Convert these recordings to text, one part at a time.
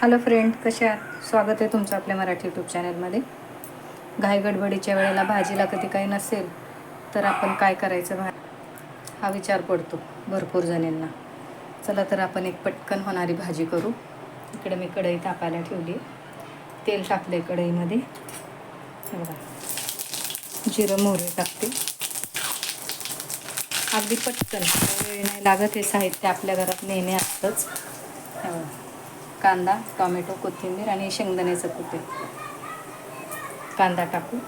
Hello friend कसे आहात? स्वागत आहे तुमचं आपल्या मराठी यूट्यूब चॅनलमध्ये घाई गडबडीच्या वेळेला भाजीला कधी काही नसेल तर आपण काय करायचं भा हा विचार पडतो भरपूर जणींना. चला तर आपण एक पटकन होणारी भाजी करू. इकडे मी कढई तापायला ठेवली तेल टाकले कढईमध्ये. बघा. जिरं मोहरी टाकते. अगदी पटकन वेळ नाही लागत हे साहित्य आपल्या घरात नेहमी असतंच. कांदा टॉमॅटो कोथिंबीर आणि शेंगदाण्याचं कुटे कांदा टाकू.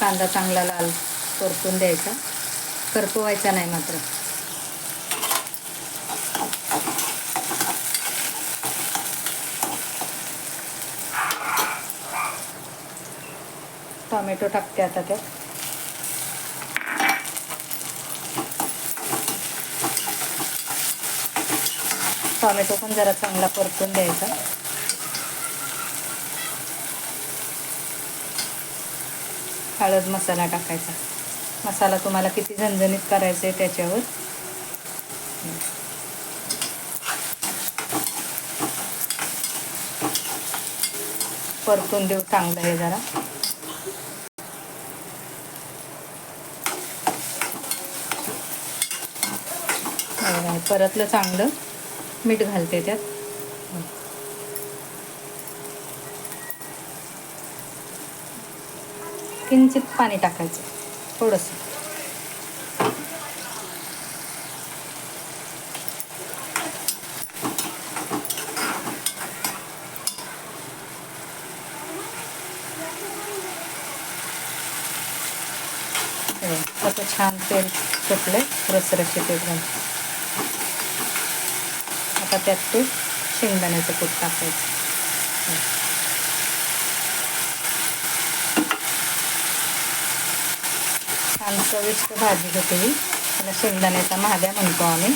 कांदा चांगला लाल परतून द्यायचा. करपवायचा नाही मात्र. टॉमॅटो टाकते आता त्यात. टॉमॅटो पण जरा चांगला परतून द्यायचा. हळद मसाला टाकायचा. मसाला तुम्हाला किती झणझणीत करायचं आहे त्याच्यावर. परतून देऊ चांगलं हे जरा. हो, परतलं चांगलं. मीठ घालते त्यात. किंचित पाणी टाकायचं थोडंसं. हे, छान तेल सुटले रसरशीत एकदम. आता त्यात ते शेंगदाण्याचं कूट टाकायचं. छान चविष्ट भाजी होते ही. त्याला शेंगदाण्याचा महाद्या म्हणतो आम्ही.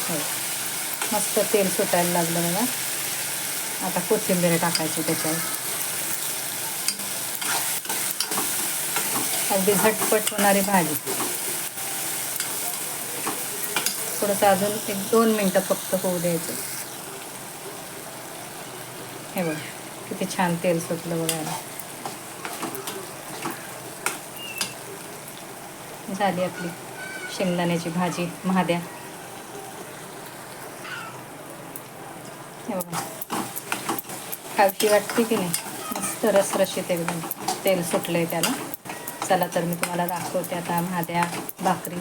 हो. मस्त तेल सुटायला लागलं बघा. आता कोथिंबीर टाकायची त्याच्यावर. अगदी झटपट होणारी भाजी. थोडंसं अजून एक दोन मिनटं फक्त होऊ द्यायचं. हे बघ किती छान तेल सुटलं बघायला. झाली आपली शेंगदाण्याची भाजी महाद्या. हे बघा. खावशी वाटते की नाही? मस्त रसरशीत एकदम तेल सुटलं आहे त्याला. चला तर मी तुम्हाला दाखवते आता महाद्या भाकरी.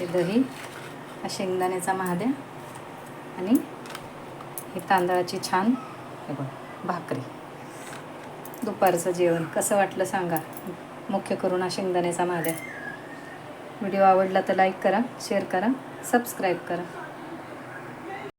हे दही हा शेंगदाण्याचा महाद्या आणि हे तांदळाची छान हे बघ भाकरी. दुपारचं जेवण. कसं वाटलं सांगा. मुख्य करून हा शेंगदाण्याचा महाद्या व्हिडिओ आवडला तर लाईक करा शेअर करा सबस्क्राईब करा.